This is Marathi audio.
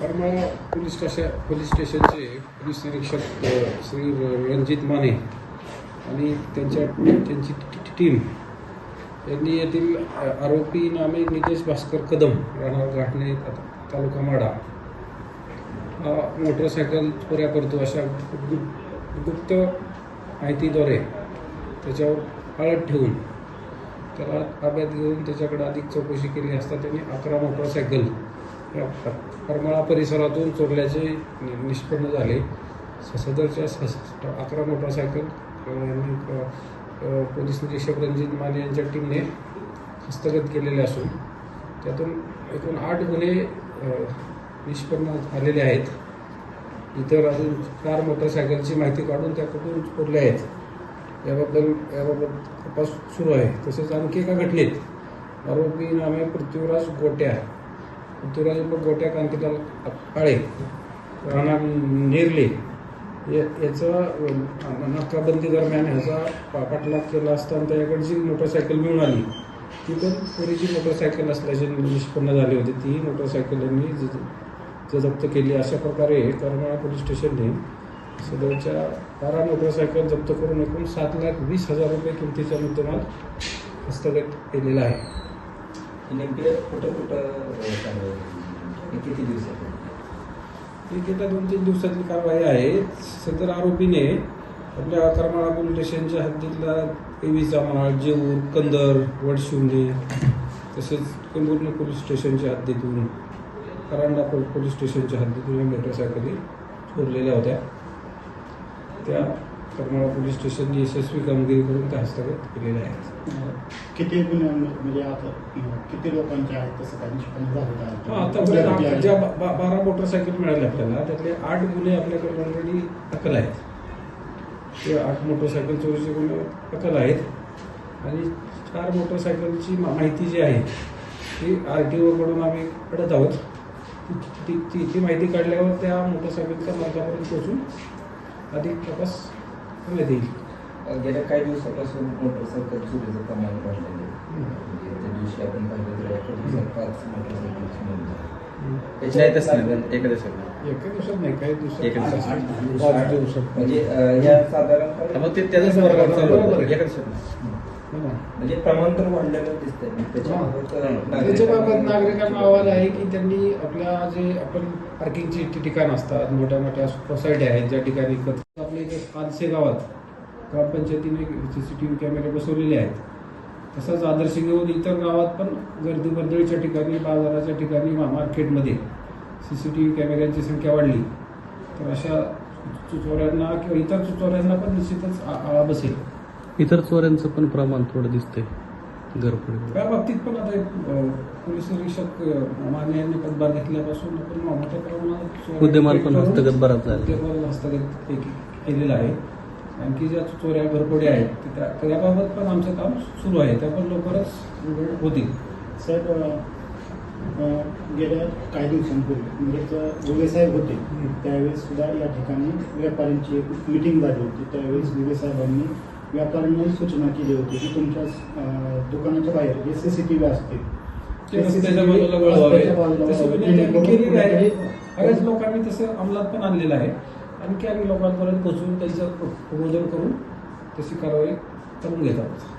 करमाळा पोलीस स्टेशन पोलीस स्टेशनचे पोलीस निरीक्षक श्री रणजित माने आणि त्यांच्या त्यांची टीम. यांनी येथील आरोपी नामे नितेश भास्कर कदम राणा घाटणे तालुका माडा हा मोटरसायकल चोऱ्या करतो अशा गुप्त माहितीद्वारे त्याच्यावर आळत ठेवून त्याला ताब्यात घेऊन त्याच्याकडे अधिक चौकशी केली असता त्यांनी अकरा मोटरसायकल करमाळा परिसरातून चोरल्याचे निष्पन्न झाले. स- सदरच्या स- अकरा मोटरसायकल पोलीस निरीक्षक रणजित माने यांच्या टीमने हस्तगत केलेले असून त्यातून एकूण आठ गुन्हे निष्पन्न झालेले आहेत. इतर अजून चार मोटरसायकलची माहिती काढून त्या कुठून चोरल्या आहेत? याबद्दल याबाबत तपास सुरू आहे. तसेच आणखी एका घटनेत आरोपी नामे पृथ्वीराज गोट्या. पृथ्वीराज गोट्या कांतीलाल काळे राणा नेरले या- याचा नाकाबंदी दरम्यान ह्याचा पा- पाठलाग केला असताना त्याच्याकडची मोटरसायकल मिळून आली ती पण पुरीची मोटरसायकल असल्याचे निष्पन्न झाले होते ती मोटरसायकल यांनी ज- जप्त केली अशा प्रकारे करमाळा पोलीस स्टेशनने सदरच्या बारा मोटरसायकल जप्त करून एकूण सात लाख वीस हजार रुपये किमतीचा मुद्देमाल हस्तगत केलेला आहे. नेमके कुठं कुठं? किती दिवसात गेल्या दोन तीन दिवसातली कारवाई आहे. सदर आरोपीने आपल्या करमाळा पोलीस स्टेशनच्या हद्दीतला देवीचा माळ जेऊर कंदर वडशिवणे तसेच कंबुर्णी पोलीस स्टेशनच्या हद्दीतून करांडा पोलीस स्टेशनच्या हद्दीतून मोटरसायकली चोरलेल्या होत्या. त्या करमाळा पोलीस स्टेशनने यशस्वी कामगिरी करून त्या हस्तगत केलेल्या आहेत. किती गुन्हे म्हणजे आता किती लोकांचे आहेत तसं झालेलं आहे हा, आतापर्यंत ज्या बारा मोटरसायकल मिळाल्या आपल्याला त्यातले आठ गुन्हे आपल्याकडे ऑलरेडी दाखल आहेत. ते आठ मोटरसायकल चोरीचे गुन्हे दाखल आहेत. आणि चार मोटरसायकलची माहिती जी आहे ती आर टी ओकडून आम्ही काढत आहोत. ती- ती ती ती माहिती काढल्यावर त्या मोटरसायकलच्या मार्गापर्यंत पोहोचून अधिक तपास करण्यात येईल गेल्या काही दिवसापासून मोटरसायकल चोरीचं प्रमाण वाढलेलं आहे म्हणजे त्या दिवशी आपण पाहिलं तर एका दिवसात पाच मोटरसायकलची नोंद झाली. नाही तसं नाही एका दिवसात एका दिवसात नाही काही दिवसात एका दिवसात. म्हणजे या साधारणतः मग ते त्याचाच वर्गात चालू होतं. एका दिवसात. म्हणजे प्रमाण तर वाढलेलं दिसतंय त्याच्याबाबत नागरिकांना- नागरिकांना आव्हान आहे की त्यांनी आपल्या जे आपण पार्किंगची ठिकाण असतात मोठ्या मोठ्या सोसायटी आहेत ज्या ठिकाणी आपल्या इथे पाचशे गावात ग्रामपंचायतीने सी सी टी व्ही कॅमेरे बसवलेले आहेत. तसंच आदर्श घेऊन इतर गावात पण गर्दी वर्दळीच्या ठिकाणी बाजाराच्या ठिकाणी मा- मार्केटमध्ये सी सी टी व्ही कॅमेऱ्यांची संख्या वाढली. तर अशा चोऱ्यांना किंवा इतर चोऱ्यांना पण निश्चितच आ- आळा बसेल. इतर चोऱ्यांचं पण प्रमाण थोडं दिसतंय. घरपुढे त्या बाबतीत पण आता एक, अ, पोलीस निरीक्षक अ, माने यांनी पदभार घेतल्यापासून आपण मोठ्या प्रमाणात चोऱ्या मुद्देमाल पण हस्तगत बराच झाला. मुद्देमाल हस्तगत के- केलेला आहे. आणखी ज्या चोऱ्या घरपोड्या आहेत ते त्या त्याबाबत पण आमचं काम सुरू आहे. त्या पण लवकरच उघड होतील. साहेब अं, अं, गेल्या काही दिवसांपूर्वी म्हणजे गुगे साहेब होते. त्यावेळेस सुद्धा या ठिकाणी व्यापाऱ्यांची एक मिटिंग झाली होती. त्यावेळेस साहेबांनी व्यापाऱ्यांना सूचना केली होती की तुमच्या दुकानाच्या बाहेर जे सीसीटीव्ही असतील ते रस्त्याच्या बाजूला वळवावे. रस्त्याच्या बाजूला तसं वळवावे. विनंती आम्ही केलेली आहे. जेणेकरून बऱ्याच लोकांनी तसं अंमलात पण आणलेलं आहे. आणखी आम्ही लोकांपर्यंत पोहोचून त्यांचं प्रबोधन करून तशी कारवाई करून घेत आहोत